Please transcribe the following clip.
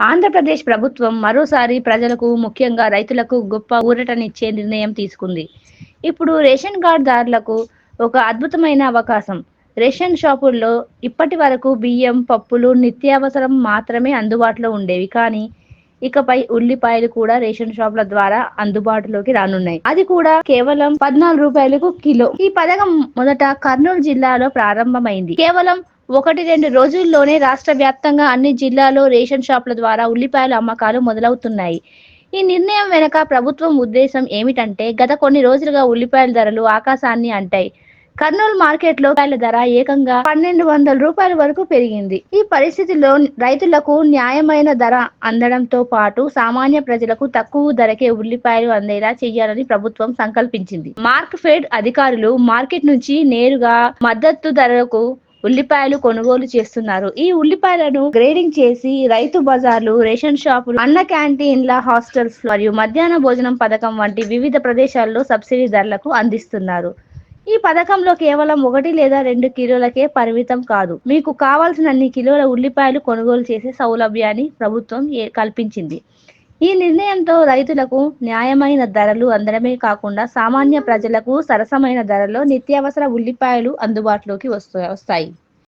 ఆంధ్రప్రదేశ్ ప్రభుత్వం మరోసారి ప్రజలకు ముఖ్యంగా రైతులకు గొప్ప ఊరటనిచ్చే నిర్ణయం తీసుకుంది. ఇప్పుడు రేషన్ కార్డుదారులకు ఒక అద్భుతమైన అవకాశం. రేషన్ షాపుల్లో ఇప్పటి వరకు బియ్యం పప్పులు నిత్యావసరం మాత్రమే అందుబాటులో ఉండేవి కానీ ఇకపై ఉల్లిపాయలు కూడా రేషన్ షాపుల ద్వారా అందుబాటులోకి రానున్నాయి. అది కూడా కేవలం పద్నాలుగు రూపాయలకు కిలో. ఈ పథకం మొదట కర్నూలు జిల్లాలో ప్రారంభమైంది. కేవలం ఒకటి రెండు రోజుల్లోనే రాష్ట్ర వ్యాప్తంగా అన్ని జిల్లాల్లో రేషన్ షాపుల ద్వారా ఉల్లిపాయల అమ్మకాలు మొదలవుతున్నాయి. ఈ నిర్ణయం వెనక ప్రభుత్వం ఉద్దేశం ఏమిటంటే గత కొన్ని రోజులుగా ఉల్లిపాయల ధరలు ఆకాశాన్ని అంటాయి. కర్నూలు మార్కెట్లో ఉల్లిపాయల ధర ఏకంగా పన్నెండు వందల రూపాయల వరకు పెరిగింది. ఈ పరిస్థితిలో రైతులకు న్యాయమైన ధర అందడంతో పాటు సామాన్య ప్రజలకు తక్కువ ధరకే ఉల్లిపాయలు అందేలా చేయాలని ప్రభుత్వం సంకల్పించింది. మార్క్ ఫెడ్ అధికారులు మార్కెట్ నుంచి నేరుగా మద్దతు ధరకు ఉల్లిపాయలు కొనుగోలు చేస్తున్నారు. ఈ ఉల్లిపాయలను గ్రేడింగ్ చేసి రైతు బజార్లు రేషన్ షాపులు అన్న క్యాంటీన్ల హాస్టల్స్ మరియు మధ్యాహ్న భోజనం పథకం వంటి వివిధ ప్రదేశాల్లో సబ్సిడీ ధరలకు అందిస్తున్నారు. ఈ పథకంలో కేవలం ఒకటి లేదా రెండు కిలోలకే పరిమితం కాదు. మీకు కావాల్సినన్ని కిలోల ఉల్లిపాయలు కొనుగోలు చేసే సౌలభ్యాన్ని ప్రభుత్వం ఏ- కల్పించింది. ఈ నిర్ణయంతో రైతులకు న్యాయమైన ధరలు అందడమే కాకుండా సామాన్య ప్రజలకు సరసమైన ధరలో నిత్యావసర ఉల్లిపాయలు అందుబాటులోకి వస్తాయి.